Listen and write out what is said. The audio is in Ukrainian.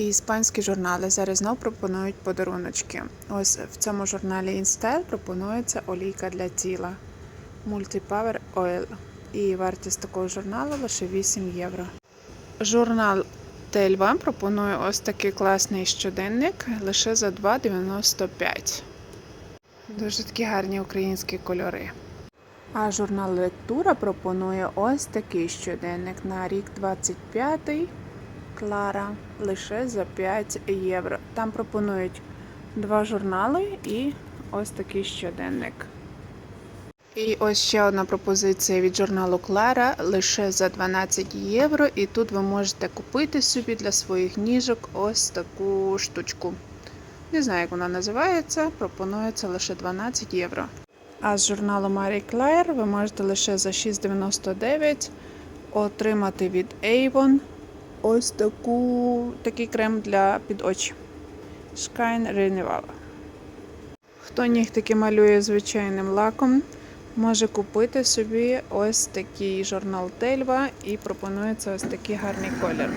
І іспанські журнали зараз знов пропонують подаруночки. Ось в цьому журналі InStyle пропонується олійка для тіла Multipower Oil. І вартість такого журналу лише 8 євро. Журнал Тельбам пропонує ось такий класний щоденник лише за 2,95. Дуже такі гарні українські кольори. А журнал Лектура пропонує ось такий щоденник на рік 25 Клара лише за 5 євро. Там пропонують два журнали і ось такий щоденник. І ось ще одна пропозиція від журналу Клара лише за 12 євро. І тут ви можете купити собі для своїх ніжок ось таку штучку. Не знаю, як вона називається, пропонується лише 12 євро. А з журналу Marie Claire ви можете лише за 6,99 отримати від Avon ось таку, такий крем для під очі. Shine Renewal. Хто нігтики малює звичайним лаком, може купити собі ось такий журнал Тельва і пропонується ось такий гарний колір.